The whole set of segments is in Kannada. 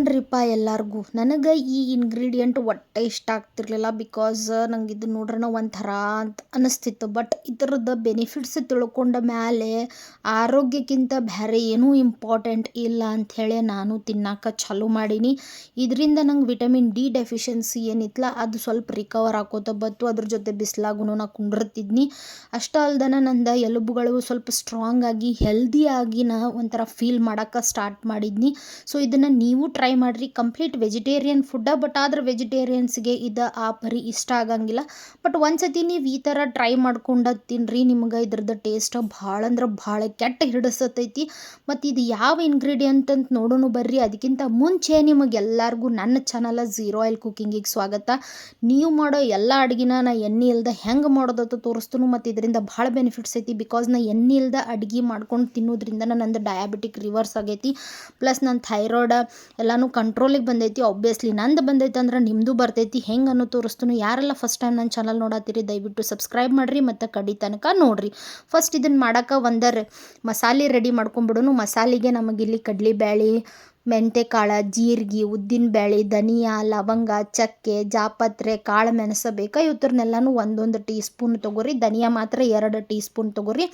ರಿಪ್ಪ ಎಲ್ಲರಿಗೂ. ನನಗೆ ಈ ಇಂಗ್ರೀಡಿಯೆಂಟ್ ಒಟ್ಟೆ ಇಷ್ಟ ಆಗ್ತಿರ್ಲಿಲ್ಲ ಬಿಕಾಸ್ ನಂಗೆ ಇದು ನೋಡ್ರೆ ಒಂಥರ ಅಂತ ಅನಿಸ್ತಿತ್ತು. ಬಟ್ ಇದರದ ಬೆನಿಫಿಟ್ಸ್ ತಿಳ್ಕೊಂಡ ಮೇಲೆ ಆರೋಗ್ಯಕ್ಕಿಂತ ಬೇರೆ ಏನೂ ಇಂಪಾರ್ಟೆಂಟ್ ಇಲ್ಲ ಅಂಥೇಳಿ ನಾನು ತಿನ್ನಕ್ಕೆ ಚಾಲು ಮಾಡೀನಿ. ಇದರಿಂದ ನಂಗೆ ವಿಟಮಿನ್ ಡಿ ಡೆಫಿಷಿಯನ್ಸಿ ಏನಿತ್ತಲ್ಲ ಅದು ಸ್ವಲ್ಪ ರಿಕವರ್ ಆಕೋತ ಬತ್ತು ಅದ್ರ ಜೊತೆ ಬಿಸಿಲಾಗೂ ನಾ ಕುಂಡಿರ್ತಿದ್ನಿ. ಅಷ್ಟೇ ಅಲ್ದನ ನಂದು ಎಲುಬುಗಳು ಸ್ವಲ್ಪ ಸ್ಟ್ರಾಂಗ್ ಆಗಿ ಹೆಲ್ದಿ ಆಗಿ ನಾ ಒಂಥರ ಫೀಲ್ ಮಾಡೋಕ್ಕೆ ಸ್ಟಾರ್ಟ್ ಮಾಡಿದ್ನಿ. ಸೊ ಇದನ್ನು ನೀವು ಮಾಡಿರಿ. ಕಂಪ್ಲೀಟ್ ವೆಜಿಟೇರಿಯನ್ ಫುಡ್ಡ ಬಟ್ ಆದ್ರೆ ವೆಜಿಟೇರಿಯನ್ಸ್ಗೆ ಇದು ಆ ಪರಿ ಇಷ್ಟ ಆಗಂಗಿಲ್ಲ. ಬಟ್ ಒಂದ್ಸತಿ ನೀವು ಈ ಥರ ಟ್ರೈ ಮಾಡ್ಕೊಂಡು ತಿನ್ನಿರಿ ನಿಮ್ಗೆ ಇದ್ರದ್ದು ಟೇಸ್ಟ್ ಭಾಳ ಅಂದ್ರೆ ಭಾಳ ಕೆಟ್ಟ ಹಿಡಿಸತೈತಿ. ಮತ್ತು ಇದು ಯಾವ ಇಂಗ್ರೀಡಿಯಂಟ್ ಅಂತ ನೋಡೋಣ ಬರ್ರಿ, ಅದಕ್ಕಿಂತ ಮುಂಚೆ ನಿಮಗೆ ಎಲ್ಲರಿಗೂ ನನ್ನ ಚಾನಲ ಝೀರೋ ಆಯಿಲ್ ಕುಕ್ಕಿಂಗಿಗೆ ಸ್ವಾಗತ. ನೀವು ಮಾಡೋ ಎಲ್ಲ ಅಡುಗೆನ ನಾ ಎಣ್ಣೆ ಇಲ್ದ ಹೆಂಗೆ ಮಾಡೋದಂತ ತೋರಿಸ್ತೂ ಮತ್ತು ಇದರಿಂದ ಭಾಳ ಬೆನಿಫಿಟ್ಸ್ ಐತಿ. ಬಿಕಾಸ್ ನಾ ಎಣ್ಣೆ ಇಲ್ದ ಅಡುಗೆ ಮಾಡ್ಕೊಂಡು ತಿನ್ನೋದ್ರಿಂದ ನಂದು ಡಯಾಬಿಟಿಕ್ ರಿವರ್ಸ್ ಆಗೈತಿ. ಪ್ಲಸ್ ನನ್ನ ಥೈರಾಯ್ಡ್ ಎಲ್ಲನೂ ಕಂಟ್ರೋಲಿಗೆ ಬಂದೈತಿ ಆಬ್ವಿಯಸ್ಲಿ ನಂದು ಬಂದೈತೆ ಅಂದ್ರೆ ನಿಮ್ಮದು ಬರ್ತೈತಿ, ಹೆಂಗೆ ಅನ್ನೋ ತೋರಿಸ್ತೀನಿ ಯಾರೆಲ್ಲ ಫಸ್ಟ್ ಟೈಮ್ ನನ್ನ ಚಾನಲ್ ನೋಡತ್ತೀರಿ ದಯವಿಟ್ಟು ಸಬ್ಸ್ಕ್ರೈಬ್ ಮಾಡಿರಿ ಮತ್ತು ಕಡಿ ತನಕ ನೋಡಿರಿ. ಫಸ್ಟ್ ಇದನ್ನು ಮಾಡೋಕೆ ಒಂದರ ಮಸಾಲೆ ರೆಡಿ ಮಾಡ್ಕೊಂಬಿಡೋನು, ಮಸಾಲೆಗೆ ನಮಗಿಲ್ಲಿ ಕಡಲೆಬೇಳೆ ಕಾಳು ಜೀರಿಗೆ ಉದ್ದಿನಬೇಳೆ ಧನಿಯಾ, ಲವಂಗ, ಚಕ್ಕೆ, ಜಾಪತ್ರೆ ಕಾಳು ಮೆಣಸು ಬೇಕಾ ಇವತ್ತರನ್ನೆಲ್ಲನೂ ಒಂದೊಂದು ಟೀ ಸ್ಪೂನ್ ತೊಗೊರಿ, ಧನಿಯಾ ಮಾತ್ರ ಎರಡು ಟೀ ಸ್ಪೂನ್ ತೊಗೊರಿ.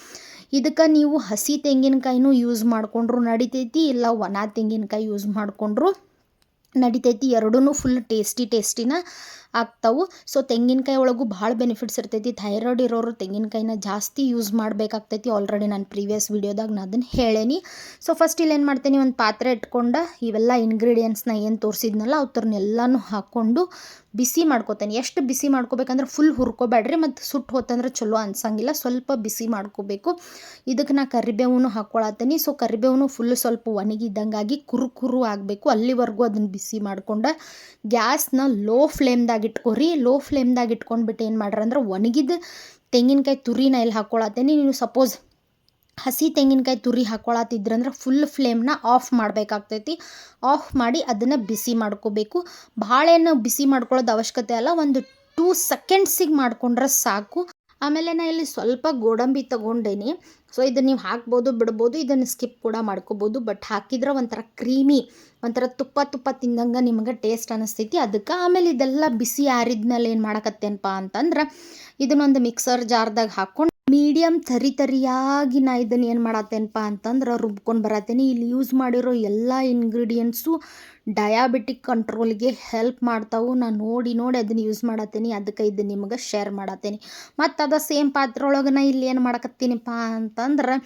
ಇದಕ್ಕೆ ನೀವು ಹಸಿ ತೆಂಗಿನಕಾಯಿನೂ ಯೂಸ್ ಮಾಡಿಕೊಂಡ್ರು ನಡಿತೈತಿ, ಇಲ್ಲ ಒಣ ತೆಂಗಿನಕಾಯಿ ಯೂಸ್ ಮಾಡಿಕೊಂಡ್ರು ನಡಿತೈತಿ ಎರಡೂ ಫುಲ್ ಟೇಸ್ಟಿ ಟೇಸ್ಟಿನ ಆಗ್ತಾವೆ. ಸೊ ತೆಂಗಿನಕಾಯಿ ಒಳಗೂ ಭಾಳ ಬೆನಿಫಿಟ್ಸ್ ಇರ್ತೈತಿ. ಥೈರಾಯ್ಡ್ ಇರೋರು ತೆಂಗಿನಕಾಯಿನ ಜಾಸ್ತಿ ಯೂಸ್ ಮಾಡಬೇಕಾಗ್ತೈತಿ. ಆಲ್ರೆಡಿ ನಾನು ಪ್ರೀವಿಯಸ್ ವೀಡಿಯೋದಾಗ ನಾನು ಅದನ್ನು ಹೇಳೇನಿ. ಸೊ ಫಸ್ಟ್ ಇಲ್ಲಿ ಏನು ಮಾಡ್ತೀನಿ? ಒಂದು ಪಾತ್ರೆ ಇಟ್ಕೊಂಡು ಇವೆಲ್ಲ ಇಂಗ್ರೀಡಿಯೆಂಟ್ಸ್ನ ಏನು ತೋರಿಸಿದ್ನಲ್ಲ ಅವ್ರನ್ನೆಲ್ಲನೂ ಹಾಕ್ಕೊಂಡು ಬಿಸಿ ಮಾಡ್ಕೋತೇನೆ. ಎಷ್ಟು ಬಿಸಿ ಮಾಡ್ಕೋಬೇಕಂದ್ರೆ ಫುಲ್ ಹುರ್ಕೋಬೇಡ್ರಿ ಮತ್ತು ಸುಟ್ಟು ಹೋತಂದ್ರೆ ಚಲೋ ಅನ್ಸಂಗಿಲ್ಲ. ಸ್ವಲ್ಪ ಬಿಸಿ ಮಾಡ್ಕೋಬೇಕು. ಇದಕ್ಕೆ ನಾ ಕರಿಬೇವನ್ನು ಹಾಕ್ಕೊಳತ್ತೀನಿ ಸೊ ಕರಿಬೇವನ್ನು ಫುಲ್ ಸ್ವಲ್ಪ ಒಣಗಿದ್ದಂಗಾಗಿ ಕುರು ಕುರು ಆಗಬೇಕು. ಅಲ್ಲಿವರೆಗೂ ಅದನ್ನು ಬಿಸಿ ಮಾಡ್ಕೊಂಡು ಗ್ಯಾಸ್ನ ಲೋ ಫ್ಲೇಮ್ದಾಗ ಇಟ್ಕೊರಿ ಲೋ ಫ್ಲೇಮ್ದಾಗ ಇಟ್ಕೊಂಡ್ಬಿಟ್ಟು ಏನು ಮಾಡ್ರಿ ಅಂದ್ರೆ ಒಣಗಿದ ತೆಂಗಿನಕಾಯಿ ತುರಿನ ಇಲ್ಲಿ ಹಾಕ್ಕೊಳತ್ತೇನೆ ನೀವು ಸಪೋಸ್ ಹಸಿ ತೆಂಗಿನಕಾಯಿ ತುರಿ ಹಾಕ್ಕೊಳತ್ತಿದ್ರಂದ್ರೆ ಫುಲ್ ಫ್ಲೇಮ್ನ ಆಫ್ ಮಾಡಬೇಕಾಗ್ತೈತಿ. ಆಫ್ ಮಾಡಿ ಅದನ್ನು ಬಿಸಿ ಮಾಡ್ಕೋಬೇಕು. ಭಾಳೇನು ಬಿಸಿ ಮಾಡ್ಕೊಳ್ಳೋದು ಅವಶ್ಯಕತೆ ಅಲ್ಲ, ಒಂದು ಟೂ ಸೆಕೆಂಡ್ಸಿಗೆ ಮಾಡ್ಕೊಂಡ್ರೆ ಸಾಕು. ಆಮೇಲೆ ನಾ ಇಲ್ಲಿ ಸ್ವಲ್ಪ ಗೋಡಂಬಿ ತೊಗೊಂಡೇನಿ. ಸೊ ಇದನ್ನು ನೀವು ಹಾಕ್ಬೋದು, ಬಿಡ್ಬೋದು, ಇದನ್ನು ಸ್ಕಿಪ್ ಕೂಡ ಮಾಡ್ಕೋಬೋದು ಬಟ್ ಹಾಕಿದ್ರೆ ಒಂಥರ ಕ್ರೀಮಿ ಒಂಥರ ತುಪ್ಪ ತುಪ್ಪ ತಿಂದಂಗೆ ನಿಮಗೆ ಟೇಸ್ಟ್ ಅನ್ನಿಸ್ತೈತಿ ಅದಕ್ಕೆ ಆಮೇಲೆ ಇದೆಲ್ಲ ಬಿಸಿ ಆರಿದ್ಮೇಲೆ ಏನು ಮಾಡಕತ್ತೇನಪ್ಪ ಅಂತಂದ್ರೆ, ಇದನ್ನೊಂದು ಮಿಕ್ಸರ್ ಜಾರ್ದಾಗ ಹಾಕ್ಕೊಂಡು ಮೀಡಿಯಮ್ ತರಿ ತರಿಯಾಗಿ ನಾ ಇದನ್ನು ಏನು ಮಾಡತ್ತೇನಪ್ಪ ಅಂತಂದ್ರೆ ರುಬ್ಕೊಂಡು ಬರತ್ತೇನೆ. ಇಲ್ಲಿ ಯೂಸ್ ಮಾಡಿರೋ ಎಲ್ಲ ಇಂಗ್ರೀಡಿಯೆಂಟ್ಸು ಡಯಾಬಿಟಿಕ್ ಕಂಟ್ರೋಲ್ಗೆ ಹೆಲ್ಪ್ ಮಾಡ್ತಾವು. ನಾನು ನೋಡಿ ನೋಡಿ ಅದನ್ನು ಯೂಸ್ ಮಾಡತ್ತೀನಿ. ಅದಕ್ಕೆ ಇದು ನಿಮಗೆ ಶೇರ್ ಮಾಡತ್ತೀನಿ. ಮತ್ತು ಅದು ಸೇಮ್ ಪಾತ್ರೆ ಒಳಗೆ ನಾ ಇಲ್ಲಿ ಏನು ಮಾಡಕತ್ತೀನಿಪ್ಪ ಅಂತಂದ್ರೆ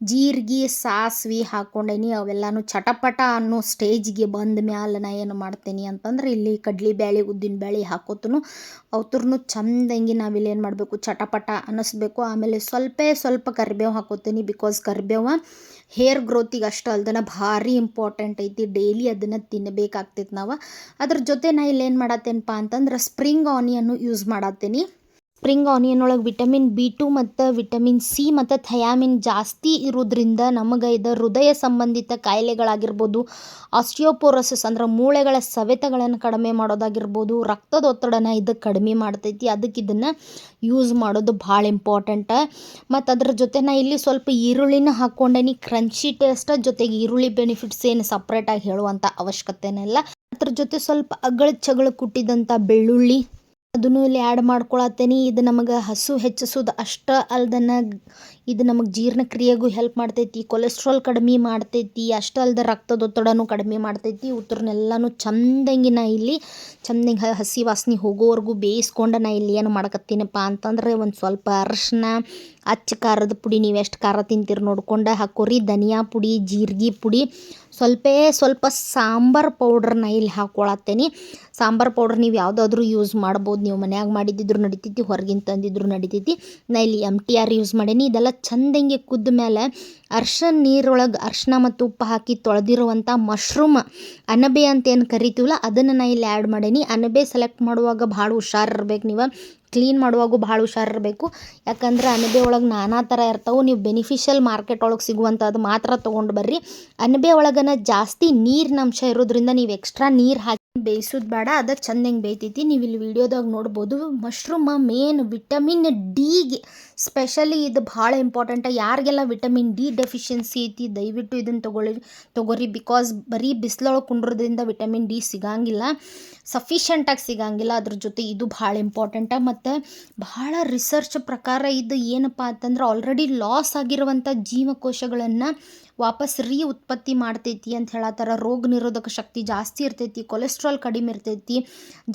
ಜೀರಿಗೆ, ಸಾಸ್ವಿ ಹಾಕೊಂಡೇನಿ, ಅವೆಲ್ಲನೂ ಚಟಪಟ ಅನ್ನೋ ಸ್ಟೇಜ್ಗೆ ಬಂದ ಮ್ಯಾಲೆ ನಾ ಏನು ಮಾಡ್ತೀನಿ ಅಂತಂದ್ರೆ ಇಲ್ಲಿ ಕಡ್ಲಿ ಬ್ಯಾಳಿ, ಉದ್ದಿನ ಬ್ಯಾಳಿ ಹಾಕೋತನು, ಅವತ್ರನು ಚಂದಂಗಿ ನಾವಿಲ್ಲಿ ಏನು ಮಾಡಬೇಕು, ಚಟಪಟ ಅನ್ನಿಸ್ಬೇಕು ಆಮೇಲೆ ಸ್ವಲ್ಪ ಸ್ವಲ್ಪ ಕರಿಬೇವು ಹಾಕೋತೀನಿ ಬಿಕಾಸ್ ಕರಿಬೇವು ಹೇರ್ ಗ್ರೋತಿಗೆ ಅಷ್ಟು ಅಲ್ದನ ಭಾರಿ ಇಂಪಾರ್ಟೆಂಟ್ ಐತಿ. ಡೈಲಿ ಅದನ್ನು ತಿನ್ನಬೇಕಾಗ್ತೈತಿ ನಾವು. ಅದ್ರ ಜೊತೆ ನಾ ಇಲ್ಲಿ ಏನು ಮಾಡತ್ತೇನಪ್ಪ ಅಂತಂದ್ರೆ ಸ್ಪ್ರಿಂಗ್ ಆನಿಯನ್ನು ಯೂಸ್ ಮಾಡತ್ತೀನಿ. ಸ್ಪ್ರಿಂಗ್ ಆನಿಯನ್ ಒಳಗೆ ವಿಟಮಿನ್ ಬಿ ಟು ಮತ್ತು ವಿಟಮಿನ್ ಸಿ ಮತ್ತು ಥಯಾಮಿನ್ ಜಾಸ್ತಿ ಇರೋದ್ರಿಂದ ನಮಗೆ ಇದು ಹೃದಯ ಸಂಬಂಧಿತ ಕಾಯಿಲೆಗಳಾಗಿರ್ಬೋದು, ಆಸ್ಟಿಯೋಪೋರೋಸಿಸ್ ಅಂದ್ರೆ ಮೂಳೆಗಳ ಸವೆತಗಳನ್ನು ಕಡಿಮೆ ಮಾಡೋದಾಗಿರ್ಬೋದು ರಕ್ತದ ಒತ್ತಡನ ಇದು ಕಡಿಮೆ ಮಾಡ್ತೈತಿ ಅದಕ್ಕೆ ಇದನ್ನು ಯೂಸ್ ಮಾಡೋದು ಭಾಳ ಇಂಪಾರ್ಟೆಂಟ. ಮತ್ತು ಅದ್ರ ಜೊತೆ ನಾ ಇಲ್ಲಿ ಸ್ವಲ್ಪ ಈರುಳ್ಳಿನ ಹಾಕ್ಕೊಂಡೇನಿ ಕ್ರಂಚಿ ಟೇಸ್ಟ್ ಜೊತೆಗೆ ಈರುಳ್ಳಿ ಬೆನಿಫಿಟ್ಸ್ ಏನು ಸಪ್ರೇಟಾಗಿ ಹೇಳುವಂಥ ಅವಶ್ಯಕತೆನೇ ಇಲ್ಲ. ಅದ್ರ ಜೊತೆ ಸ್ವಲ್ಪ ಅಗಳ ಚಗಳ ಕುಟ್ಟಿದಂಥ ಬೆಳ್ಳುಳ್ಳಿ ಅದನ್ನು ಇಲ್ಲಿ ಆ್ಯಡ್ ಮಾಡ್ಕೊಳತ್ತೇನಿ. ಇದು ನಮಗೆ ಹಸು ಹೆಚ್ಚಿಸೋದು ಅಷ್ಟ ಅಲ್ದನ ಇದು ನಮಗೆ ಜೀರ್ಣಕ್ರಿಯೆಗೂ ಹೆಲ್ಪ್ ಮಾಡ್ತೈತಿ. ಕೊಲೆಸ್ಟ್ರಾಲ್ ಕಡಿಮೆ ಮಾಡ್ತೈತಿ. ಅಷ್ಟೇ ಅಲ್ದ ರಕ್ತದೊತ್ತಡನೂ ಕಡಿಮೆ ಮಾಡ್ತೈತಿ. ಉತ್ತರನೆಲ್ಲನೂ ಚಂದಂಗಿ ನಾ ಇಲ್ಲಿ ಚಂದಂಗೆ ಹಸಿ ವಾಸನೆ ಹೋಗೋವರೆಗೂ ಬೇಯಿಸ್ಕೊಂಡು ನಾ ಇಲ್ಲಿ ಏನು ಮಾಡಕತ್ತೀನಪ್ಪ ಅಂತಂದ್ರೆ ಒಂದು ಸ್ವಲ್ಪ ಅರಶಿನ, ಅಚ್ಚ ಖಾರದ ಪುಡಿ ನೀವು ಎಷ್ಟು ಖಾರ ತಿಂತೀರಿ ನೋಡ್ಕೊಂಡು ಹಾಕೋರಿ. ಧನಿಯಾ ಪುಡಿ, ಜೀರಿಗೆ ಪುಡಿ ಸ್ವಲ್ಪೇ ಸ್ವಲ್ಪ ಸಾಂಬಾರು ಪೌಡ್ರನ್ನ ಇಲ್ಲಿ ಹಾಕ್ಕೊಳತ್ತೇನಿ ಸಾಂಬಾರು ಪೌಡ್ರ್ ನೀವು ಯಾವುದಾದ್ರೂ ಯೂಸ್ ಮಾಡ್ಬೋದು. ನೀವು ಮನ್ಯಾಗ ಮಾಡಿದ್ದಿದ್ರು ನಡಿತೈತಿ, ಹೊರಗಿನ ತಂದಿದ್ರು ನಡಿತೈತಿ. ನಾ ಇಲ್ಲಿ ಎಂ ಟಿ ಆರ್ ಯೂಸ್ ಮಾಡೇನಿ. ಇದೆಲ್ಲ ಚಂದಂಗೆ ಕುದ್ದ ಮೇಲೆ ಅರ್ಶಿನ ನೀರೊಳಗೆ ಅರ್ಶಿನ ಮತ್ತು ಉಪ್ಪು ಹಾಕಿ ತೊಳೆದಿರುವಂಥ ಮಶ್ರೂಮ್ ಅನಬೆ ಅಂತ ಏನು ಕರಿತೀವಲ್ಲ, ಅದನ್ನು ನಾ ಇಲ್ಲಿ ಆ್ಯಡ್ ಮಾಡೇನಿ. ಅನಬೆ ಸೆಲೆಕ್ಟ್ ಮಾಡುವಾಗ ಭಾಳ ಹುಷಾರಿರ್ಬೇಕು ನೀವು. ಕ್ಲೀನ್ ಮಾಡುವಾಗೂ ಭಾಳ ಹುಷಾರಿರಬೇಕು ಯಾಕಂದ್ರೆ ಅಣಬೆ ಒಳಗೆ ನಾನಾ ಥರ ಇರ್ತಾವೆ. ನೀವು ಬೆನಿಫಿಷಿಯಲ್ ಮಾರ್ಕೆಟ್ ಒಳಗೆ ಸಿಗುವಂಥದ್ದು ಮಾತ್ರ ತೊಗೊಂಡು ಬರ್ರಿ. ಅಣಬೆ ಒಳಗನ ಜಾಸ್ತಿ ನೀರಿನ ಅಂಶ ಇರೋದ್ರಿಂದ ನೀವು ಎಕ್ಸ್ಟ್ರಾ ನೀರು ಹಾಕಿ ಬೇಯಿಸೋದು ಬೇಡ. ಅದು ಚಂದ ಹೆಂಗೆ ಬೇಯ್ತೈತಿ? ನೀವು ಇಲ್ಲಿ ವಿಡಿಯೋದಾಗ ನೋಡ್ಬೋದು ಮಶ್ರೂಮ ಮೇನ್ ವಿಟಮಿನ್ ಡಿಗೆ ಸ್ಪೆಷಲಿ ಇದು ಭಾಳ ಇಂಪಾರ್ಟೆಂಟ ಯಾರಿಗೆಲ್ಲ ವಿಟಮಿನ್ ಡಿ ಡೆಫಿಷಿಯನ್ಸಿ ಐತಿ, ದಯವಿಟ್ಟು ಇದನ್ನು ತೊಗೊಳ್ಳಿ ತೊಗೊರಿ ಬಿಕಾಸ್ ಬರೀ ಬಿಸಿಲೊಳಗೆ ಕುಂಡ್ರೋದ್ರಿಂದ ವಿಟಮಿನ್ ಡಿ ಸಿಗಂಗಿಲ್ಲ. ಸಫಿಷಿಯಂಟಾಗಿ ಸಿಗಂಗಿಲ್ಲ. ಅದ್ರ ಜೊತೆ ಇದು ಭಾಳ ಇಂಪಾರ್ಟೆಂಟ ಮತ್ತು ಭಾಳ ರಿಸರ್ಚ್ ಪ್ರಕಾರ ಇದು ಏನಪ್ಪ ಅಂತಂದ್ರೆ ಆಲ್ರೆಡಿ ಲಾಸ್ ಆಗಿರುವಂಥ ಜೀವಕೋಶಗಳನ್ನು ವಾಪಸ್ ರೀ ಉತ್ಪತ್ತಿ ಮಾಡ್ತೈತಿ ಅಂತ ಹೇಳತ್ತಾರ. ರೋಗ ನಿರೋಧಕ ಶಕ್ತಿ ಜಾಸ್ತಿ ಇರ್ತೈತಿ ಕೊಲೆಸ್ಟ್ರಾಲ್ ಕಡಿಮೆ ಇರ್ತೈತಿ,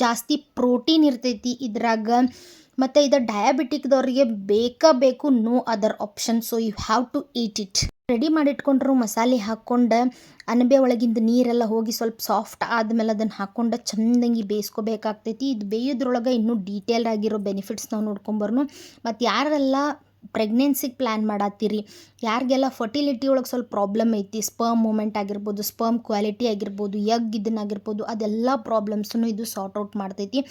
ಜಾಸ್ತಿ ಪ್ರೋಟೀನ್ ಇರ್ತೈತಿ ಇದ್ರಾಗ. ಮತ್ತು ಇದು ಡಯಾಬಿಟಿಕ್ದವ್ರಿಗೆ ಬೇಕಾ ಬೇಕು no other option so you have to eat it ready ಮಾಡಿಟ್ಕೊಂಡ್ರು ಮಸಾಲೆ ಹಾಕ್ಕೊಂಡು ಅಣಬೆ ಒಳಗಿಂದ ನೀರೆಲ್ಲ ಹೋಗಿ ಸ್ವಲ್ಪ ಸಾಫ್ಟ್ ಆದಮೇಲೆ ಅದನ್ನು ಹಾಕ್ಕೊಂಡು ಚಂದಂಗಿ ಬೇಯಿಸ್ಕೋಬೇಕಾಗ್ತೈತಿ. ಇದು ಬೇಯೋದ್ರೊಳಗೆ ಇನ್ನೂ ಡೀಟೇಲ್ ಆಗಿರೋ ಬೆನಿಫಿಟ್ಸ್ ನಾವು ನೋಡ್ಕೊಂಬರ್ನು ಮತ್ತು ಯಾರೆಲ್ಲ ಪ್ರೆಗ್ನೆನ್ಸಿಗೆ ಪ್ಲ್ಯಾನ್ ಮಾಡತ್ತೀರಿ. ಯಾರಿಗೆಲ್ಲ ಫರ್ಟಿಲಿಟಿ ಒಳಗೆ ಸ್ವಲ್ಪ ಪ್ರಾಬ್ಲಮ್ ಐತಿ ಸ್ಪರ್ಮ್ ಮೂಮೆಂಟ್ ಆಗಿರ್ಬೋದು ಸ್ಪರ್ಮ್ ಕ್ವಾಲಿಟಿ ಆಗಿರ್ಬೋದು ಎಗ್ ಇದನ್ನಾಗಿರ್ಬೋದು ಅದೆಲ್ಲ ಪ್ರಾಬ್ಲಮ್ಸನ್ನು ಇದು ಸಾರ್ಟ್ ಔಟ್ ಮಾಡ್ತೈತಿ.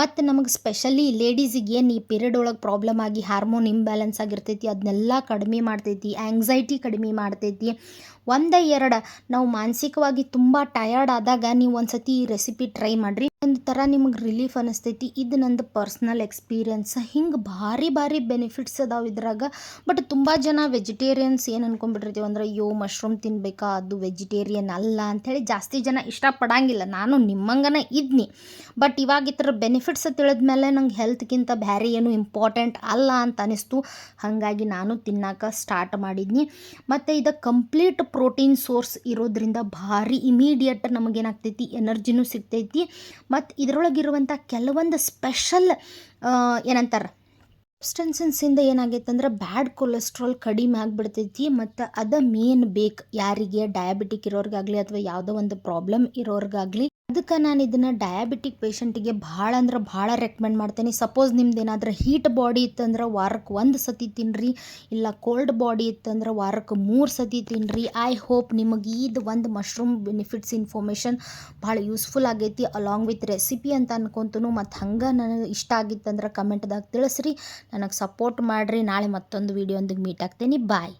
ಮತ್ತು ನಮಗೆ ಸ್ಪೆಷಲಿ ಲೇಡೀಸಿಗೆ ಏನು ಈ ಪೀರಿಯಡ್ ಒಳಗೆ ಪ್ರಾಬ್ಲಮ್ ಆಗಿ ಹಾರ್ಮೋನ್ ಇಂಬ್ಯಾಲೆನ್ಸ್ ಆಗಿರ್ತೈತಿ ಅದನ್ನೆಲ್ಲ ಕಡಿಮೆ ಮಾಡ್ತೈತಿ ಆ್ಯಂಗ್ಸೈಟಿ ಕಡಿಮೆ ಮಾಡ್ತೈತಿ. ಒಂದ ಎರಡ. ನಾವು ಮಾನಸಿಕವಾಗಿ ತುಂಬ ಟಯರ್ಡ್ ಆದಾಗ ನೀವು ಒಂದು ಸತಿ ಈ ರೆಸಿಪಿ ಟ್ರೈ ಮಾಡಿರಿ. ಒಂದು ಥರ ನಿಮಗೆ ರಿಲೀಫ್ ಅನಿಸ್ತೈತಿ. ಇದು ನಂದು ಪರ್ಸ್ನಲ್ ಎಕ್ಸ್ಪೀರಿಯನ್ಸ್ ಹಿಂಗೆ ಭಾರಿ ಭಾರಿ ಬೆನಿಫಿಟ್ಸ್ ಅದಾವೆ ಇದ್ರಾಗ. ಬಟ್ ತುಂಬ ಜನ ವೆಜಿಟೇರಿಯನ್ಸ್ ಏನು ಅನ್ಕೊಂಡ್ಬಿಟ್ಟಿರ್ತೀವಿ ಅಂದ್ರೆ, ಅಯ್ಯೋ ಮಶ್ರೂಮ್ ತಿನ್ಬೇಕಾ? ಅದು ವೆಜಿಟೇರಿಯನ್ ಅಲ್ಲ ಅಂಥೇಳಿ ಜಾಸ್ತಿ ಜನ ಇಷ್ಟಪಡಂಗಿಲ್ಲ. ನಾನು ನಿಮ್ಮಂಗನ ಇದ್ನಿ. ಬಟ್ ಇವಾಗ ಇತರ ಬೆನಿಫಿಟ್ಸ್ ತಿಳಿದ್ಮೇಲೆ ನಂಗೆ ಹೆಲ್ತ್ಗಿಂತ ಬೇರೆ ಏನು ಇಂಪಾರ್ಟೆಂಟ್ ಅಲ್ಲ ಅಂತ ಅನಿಸ್ತು. ಹಾಗಾಗಿ ನಾನು ತಿನ್ನಾಕ ಸ್ಟಾರ್ಟ್ ಮಾಡಿದ್ನಿ. ಮತ್ತು ಇದು ಕಂಪ್ಲೀಟ್ ಪ್ರೋಟೀನ್ ಸೋರ್ಸ್ ಇರೋದ್ರಿಂದ ಭಾರಿ ಇಮಿಡಿಯೇಟ್ ನಮಗೇನಾಗ್ತೈತಿ? ಎನರ್ಜಿನೂ ಸಿಗ್ತೈತಿ. ಮತ್ತು ಇದರೊಳಗಿರುವಂಥ ಕೆಲವೊಂದು ಸ್ಪೆಷಲ್ ಏನಂತಾರೆ? ಸಬ್ಸ್ಟೆನ್ಸನ್ಸಿಂದ ಏನಾಗೈತಂದ್ರೆ ಬ್ಯಾಡ್ ಕೊಲೆಸ್ಟ್ರಾಲ್ ಕಡಿಮೆ ಆಗಿಬಿಡ್ತೈತಿ. ಮತ್ತು ಅದ ಮೇನ್ ಬೇಕು ಯಾರಿಗೆ? ಡಯಾಬಿಟಿಕ್ ಇರೋರಿಗಾಗಲಿ ಅಥವಾ ಯಾವುದೋ ಒಂದು ಪ್ರಾಬ್ಲಮ್ ಇರೋರಿಗಾಗಲಿ. ಅದಕ್ಕೆ ನಾನು ಇದನ್ನು ಡಯಾಬಿಟಿಕ್ ಪೇಷಂಟಿಗೆ ಭಾಳ ಅಂದ್ರೆ ಭಾಳ ರೆಕಮೆಂಡ್ ಮಾಡ್ತೇನೆ. ಸಪೋಸ್ ನಿಮ್ದು ಏನಾದರೂ ಹೀಟ್ ಬಾಡಿ ಇತ್ತಂದ್ರೆ ವಾರಕ್ಕೆ ಒಂದು ಸತಿ ತಿನ್ನಿರಿ ಇಲ್ಲ ಕೋಲ್ಡ್ ಬಾಡಿ ಇತ್ತಂದ್ರೆ ವಾರಕ್ಕೆ ಮೂರು ಸತಿ ತಿನ್ನಿರಿ ಐ ಹೋಪ್ ನಿಮಗೆ ಇದು ಒಂದು ಮಶ್ರೂಮ್ ಬೆನಿಫಿಟ್ಸ್ ಇನ್ಫಾರ್ಮೇಷನ್ ಭಾಳ ಯೂಸ್ಫುಲ್ ಆಗೈತಿ ಅಲಾಂಗ್ ವಿತ್ ರೆಸಿಪಿ ಅಂತ ಅನ್ಕೊಂತನು. ಮತ್ತು ಹಂಗೆ ನನಗೆ ಇಷ್ಟ ಆಗಿತ್ತಂದ್ರೆ ಕಮೆಂಟ್ದಾಗ ತಿಳಿಸ್ರಿ. ನನಗೆ ಸಪೋರ್ಟ್ ಮಾಡಿರಿ. ನಾಳೆ ಮತ್ತೊಂದು ವೀಡಿಯೋ ಮೀಟ್ ಆಗ್ತೀನಿ. ಬಾಯ್